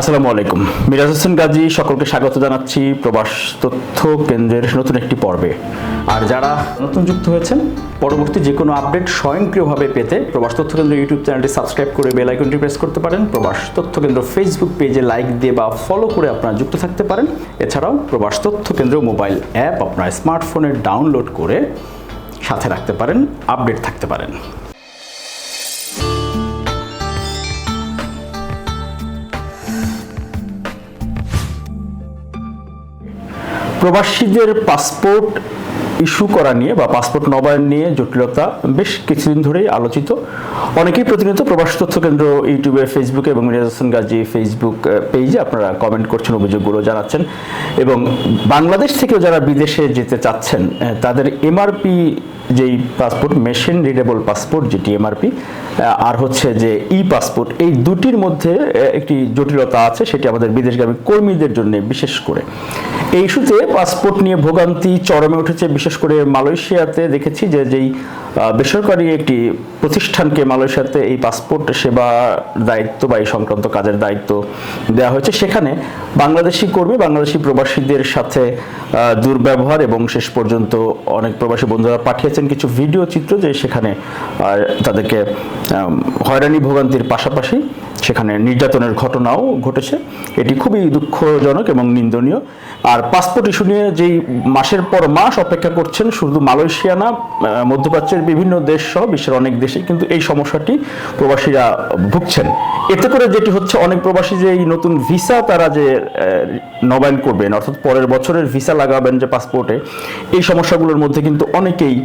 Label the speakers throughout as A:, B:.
A: আসসালামু আলাইকুম। মিরাজ হোসেন গাজী, সকলকে স্বাগত জানাচ্ছি প্রবাস তথ্য কেন্দ্রের নতুন একটি পর্বে। আর যারা নতুন যুক্ত হয়েছেন, পরবর্তী যে কোনো আপডেট স্বয়ংক্রিয়ভাবে পেতে প্রবাস তথ্য কেন্দ্র ইউটিউব চ্যানেলটি সাবস্ক্রাইব করে বেল আইকনটি প্রেস করতে পারেন। প্রবাস তথ্য কেন্দ্র ফেসবুক পেজে লাইক দিয়ে বা ফলো করে আপনারা যুক্ত থাকতে পারেন। এছাড়াও প্রবাস তথ্য কেন্দ্র মোবাইল অ্যাপ আপনার স্মার্টফোনে ডাউনলোড করে সাথে রাখতে পারেন, আপডেট থাকতে পারেন। প্রবাসীদের পাসপোর্ট ইস্যু করা নিয়ে বা পাসপোর্ট নবায়ন নিয়ে জটিলতা বেশ কিছুদিন ধরেই আলোচিত। অনেকেই প্রতিনিয়ত প্রবাসী তথ্য কেন্দ্র, ইউটিউবে ফেসবুকে এবং মিরাজ হোসেন গাজী ফেসবুক পেজে আপনারা কমেন্ট করছেন, অভিযোগগুলো জানাচ্ছেন। এবং বাংলাদেশ থেকেও যারা বিদেশে যেতে চাচ্ছেন তাদের এমআরপি যেই পাসপোর্ট মেশিন রিডেবল পাসপোর্ট যেটি এমআরপি আর হচ্ছে যে ই পাসপোর্ট এই দুটির মধ্যে একটি জটিলতা আছে, সেটি আমাদের বিদেশগামী কর্মীদের জন্য বিশেষ করে। এই ইস্যুতে পাসপোর্ট নিয়ে ভোগান্তি চরমে উঠেছে, বিশেষ করে মালয়েশিয়াতে দেখেছি যে যেই বেসরকারি একটি প্রতিষ্ঠানকে মালয়েশিয়াতে এই পাসপোর্ট সেবা দায়িত্ব বা এই সংক্রান্ত কাজের দায়িত্ব দেওয়া হয়েছে। সেখানে বাংলাদেশি কর্মী, বাংলাদেশি প্রবাসীদের সাথে দুর্ব্যবহার এবং শেষ পর্যন্ত অনেক প্রবাসী বন্ধুরা পাঠিয়েছেন কিছু ভিডিও চিত্র যে সেখানে তাদেরকে হয়রানি ভোগান্তির পাশাপাশি সেখানে নির্যাতনের ঘটনাও ঘটেছে। এটি খুবই দুঃখজনক এবং নিন্দনীয়। আর পাসপোর্ট ইস্যু নিয়ে যেই মাসের পর মাস অপেক্ষা করছেন, শুধু মালয়েশিয়া না মধ্যপ্রাচ্যের বিভিন্ন দেশ সহ বিশ্বের অনেক দেশে কিন্তু এই সমস্যাটি প্রবাসীরা ভুগছেন। এতে করে যেটি হচ্ছে, অনেক প্রবাসী যে এই নতুন ভিসা তারা যে নবায়ন করবেন, অর্থাৎ পরের বছরের ভিসা লাগাবেন যে পাসপোর্টে এই সমস্যাগুলোর মধ্যে কিন্তু অনেকেই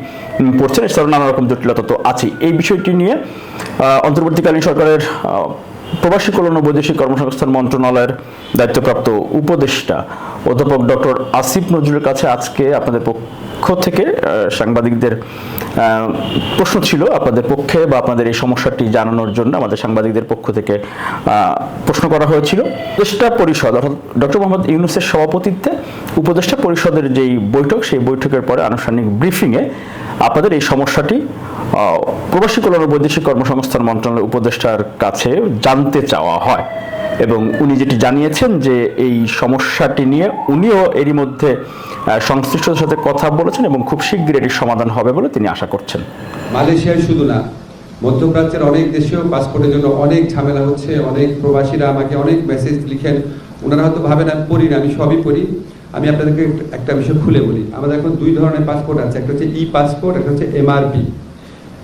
A: পড়ছেন। এছাড়াও নানা রকম জটিলতা তো আছে এই বিষয়টি নিয়ে অন্তর্বর্তীকালীন সরকারের প্রবাসী কল্যাণ বৈদেশিক কর্মসংস্থান মন্ত্রণালয়ের দায়িত্বপ্রাপ্ত উপদেষ্টা অধ্যাপক ডক্টর আসিফ নজরুলের কাছে আজকে আপনাদের পক্ষ থেকে সাংবাদিকদের প্রশ্ন ছিল আপনাদের পক্ষে বা আপনাদের এই সমস্যাটি জানানোর জন্য আমাদের সাংবাদিকদের পক্ষ থেকে প্রশ্ন করা হয়েছিল। উপদেষ্টা পরিষদ অর্থাৎ ডক্টর মোহাম্মদ ইউনুসের সভাপতিত্বে উপদেষ্টা পরিষদের যেই বৈঠক, সেই বৈঠকের পরে আনুষ্ঠানিক ব্রিফিংয়ে আপনাদের এই সমস্যাটি প্রবাসী কল্যাণ ও বৈদেশিক কর্মসংস্থান মন্ত্রণালয়ের উপদেষ্টার কাছে জানতে চাওয়া হয় এবং উনি যেটি জানিয়েছেন যে এই সমস্যাটি নিয়ে উনিও এরই মধ্যে সংশ্লিষ্টদের সাথে কথা বলেছেন এবং খুব শীঘ্রই এটির সমাধান হবে বলে তিনি আশা করছেন।
B: মালয়েশিয়ায় শুধু না, মধ্যপ্রাচ্যের অনেক দেশেও পাসপোর্টের জন্য অনেক ঝামেলা হচ্ছে, অনেক প্রবাসীরা আমাকে অনেক মেসেজ লিখেন, ওনারা হয়তো ভাবেন আমি পড়ি না, আমি সবই পড়ি। আমি আপনাদেরকে একটা বিষয় খুলে বলি। আমাদের এখন দুই ধরনের পাসপোর্ট আছে। একটা হচ্ছে ই পাসপোর্ট একটা হচ্ছে এমআরপি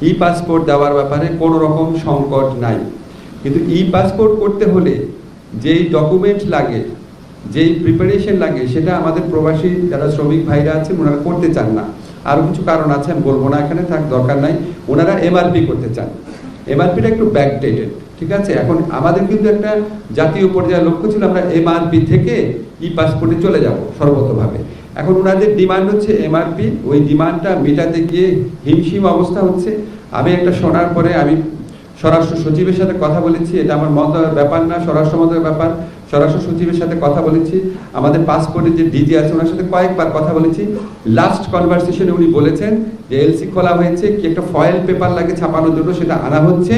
B: ই পাসপোর্ট দেওয়ার ব্যাপারে কোনো রকম সংকট নাই। কিন্তু ই পাসপোর্ট করতে হলে যেই ডকুমেন্ট লাগে, যেই প্রিপারেশন লাগে, সেটা আমাদের প্রবাসী যারা শ্রমিক ভাইরা আছেন ওনারা করতে চান না। আরও কিছু কারণ আছে, আমি বলব না এখানে থাক দরকার নাই। ওনারা এমআরপি করতে চান। এমআরপিটা একটু ব্যাকডেটেড ঠিক আছে? এখন আমাদের কিন্তু একটা জাতীয় পর্যায়ের লক্ষ্য ছিল, আমরা এমআরপি থেকে ই পাসপোর্টে চলে যাব সর্বতভাবে। এখন ওনাদের ডিমান্ড হচ্ছে এমআরপি ওই ডিমান্ডটা মেটাতে গিয়ে হিমশিম অবস্থা হচ্ছে। আমি একটা শোনার পরে আমি স্বরাষ্ট্র সচিবের সাথে কথা বলেছি, এটা আমার মন্ত্রণালয়ের ব্যাপার না, স্বরাষ্ট্র মন্ত্রণালয়ের ব্যাপার। স্বরাষ্ট্র সচিবের সাথে কথা বলেছি, আমাদের পাসপোর্টের যে ডিজি আছে, ওনার সাথে কয়েকবার কথা বলেছি। লাস্ট কনভারসেশনে উনি বলেছেন যে এলসি খোলা হয়েছে, কি একটা ফয়েল পেপার লাগে ছাপানোর জন্য সেটা আনা হচ্ছে।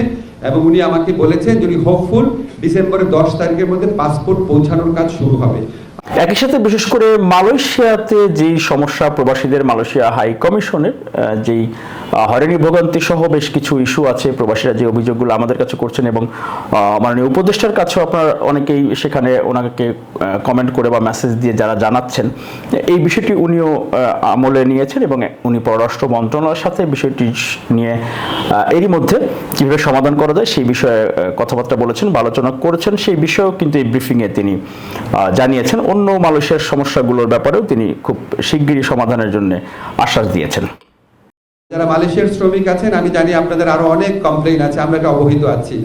B: এবং উনি আমাকে বলেছেন যে উনি হোপফুল ডিসেম্বরের দশ তারিখের মধ্যে পাসপোর্ট পৌঁছানোর কাজ শুরু হবে।
A: একই সাথে বিশেষ করে মালয়েশিয়াতে যেই সমস্যা প্রবাসীদের মালয়েশিয়া হাই কমিশনের যেই আহ, হয়রানি ভোগান্তি সহ বেশ কিছু ইস্যু আছে প্রবাসীরা যে অভিযোগগুলো আমাদের কাছে করছেন এবং মাননীয় উপদেষ্টার কাছেও আপনার অনেকেই সেখানে ওনাকে কমেন্ট করে বা মেসেজ দিয়ে যারা জানাচ্ছেন এই বিষয়টি উনিও আমলে নিয়েছেন এবং উনি পররাষ্ট্র মন্ত্রণালয়ের সাথে বিষয়টি নিয়ে এরই মধ্যে কীভাবে সমাধান করা যায় সেই বিষয়ে কথাবার্তা বলেছেন বা আলোচনা করেছেন সেই বিষয়েও কিন্তু এই ব্রিফিংয়ে তিনি জানিয়েছেন। অন্য মালয়েশিয়ার সমস্যাগুলোর ব্যাপারেও তিনি খুব শিগগিরই সমাধানের জন্য আশ্বাস দিয়েছেন।
B: যারা মালয়েশিয়ার শ্রমিক আছেন, আমি জানি আপনাদের আরও অনেক কমপ্লেইন আছে, আমরা এটা অবহিত আছি।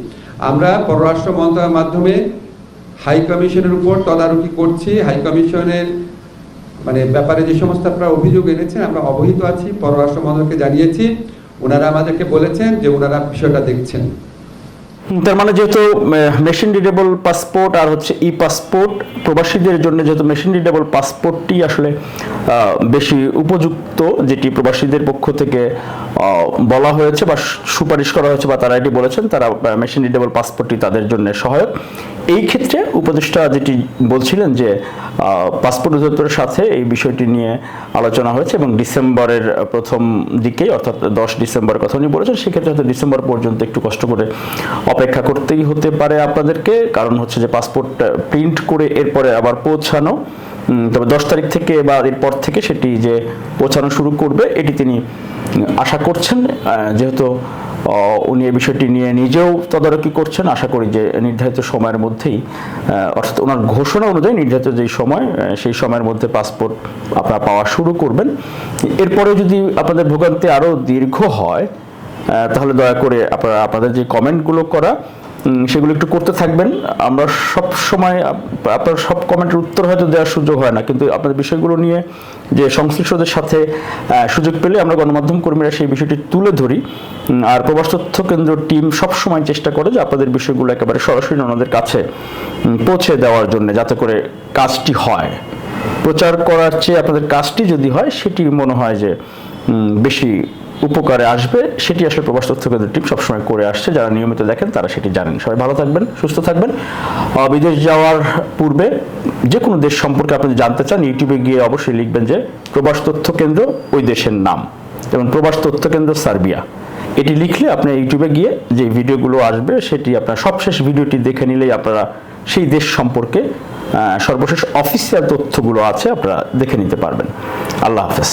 B: আমরা পররাষ্ট্র মন্ত্রণালয়ের মাধ্যমে হাই কমিশনের উপর তদারকি করছি। হাই কমিশনের মানে ব্যাপারে যে সমস্ত আপনারা অভিযোগ এনেছেন, আমরা অবহিত আছি, পররাষ্ট্র মন্ত্রণালয়কে জানিয়েছি। ওনারা আমাদেরকে বলেছেন যে ওনারা বিষয়টা দেখছেন।
A: তার মানে যেহেতু মেশিন রিডেবল পাসপোর্ট আর হচ্ছে ই পাসপোর্ট প্রবাসীদের জন্য যেহেতু মেশিন রিডেবল পাসপোর্টটি আসলে বেশি উপযুক্ত, যেটি প্রবাসীদের পক্ষ থেকে বলা হয়েছে বা সুপারিশ করা হয়েছে বা তারা এটি বলেছেন, তারা মেশিন রিডেবল পাসপোর্টটি তাদের জন্য সহায়ক। এই ক্ষেত্রে উপদেষ্টা যেটি বলছিলেন যে পাসপোর্ট অধিদপ্তরের সাথে এই বিষয়টি নিয়ে আলোচনা হয়েছে এবং ডিসেম্বরের প্রথম দিকেই, অর্থাৎ দশ ডিসেম্বরের কথা উনি বলেছেন, সেক্ষেত্রে হয়তো ডিসেম্বর পর্যন্ত একটু কষ্ট করে অপেক্ষা করতেই হতে পারে আপনাদেরকে। কারণ হচ্ছে যে পাসপোর্ট প্রিন্ট করে এরপরে আবার পৌঁছানো। তবে দশ তারিখ থেকে বা এরপর থেকে সেটি যে পৌঁছানো শুরু করবে, এটি তিনি আশা করছেন। যেহেতু উনি এই বিষয়টি নিয়ে নিজেও তদারকি করছেন। আশা করি যে নির্ধারিত সময়ের মধ্যেই অর্থাৎ ওনার ঘোষণা অনুযায়ী নির্ধারিত যেই সময় সেই সময়ের মধ্যে পাসপোর্ট আপনারা পাওয়া শুরু করবেন। এরপরে যদি আপনাদের ভোগান্তি আরও দীর্ঘ হয় তাহলে দয়া করে আপনারা, আপনাদের যে কমেন্টগুলো করা সেগুলো একটু করতে থাকবেন। আমরা সব সময়, আপনার সব কমেন্টের উত্তর হয়তো দেওয়ার সুযোগ হয় না, কিন্তু আপনাদের বিষয়গুলো নিয়ে যে সংশ্লিষ্টদের সাথে সুযোগ পেলে আমরা গণমাধ্যম কর্মীরা সেই বিষয়টি তুলে ধরি। আর প্রবাস তথ্য কেন্দ্র টিম সব সময় চেষ্টা করে যে আপনাদের বিষয়গুলো একেবারে সরাসরি ওনাদের কাছে পৌঁছে দেওয়ার জন্য যাতে করে কাজটি হয়। প্রচার করার চেয়ে আপনাদের কাজটি যদি হয়, সেটি মনে হয় যে বেশি উপকারে আসবে, সেটি আসলে প্রবাস তথ্য কেন্দ্র টিম সবসময় করে আসছে, যারা নিয়মিত দেখেন তারা সেটি জানেন। সবাই ভালো থাকবেন, সুস্থ থাকবেন। বিদেশ যাওয়ার পূর্বে যে কোনো দেশ সম্পর্কে আপনি জানতে চান ইউটিউবে গিয়ে অবশ্যই লিখবেন যে প্রবাস তথ্য কেন্দ্র ওই দেশের নাম যেমন প্রবাস তথ্য কেন্দ্র সার্বিয়া। এটি লিখলে আপনি ইউটিউবে গিয়ে যে ভিডিওগুলো আসবে, সেটি আপনার সবশেষ ভিডিওটি দেখে নিলেই আপনারা সেই দেশ সম্পর্কে সর্বশেষ অফিসিয়াল তথ্যগুলো আছে, আপনারা দেখে নিতে পারবেন। আল্লাহ হাফেজ।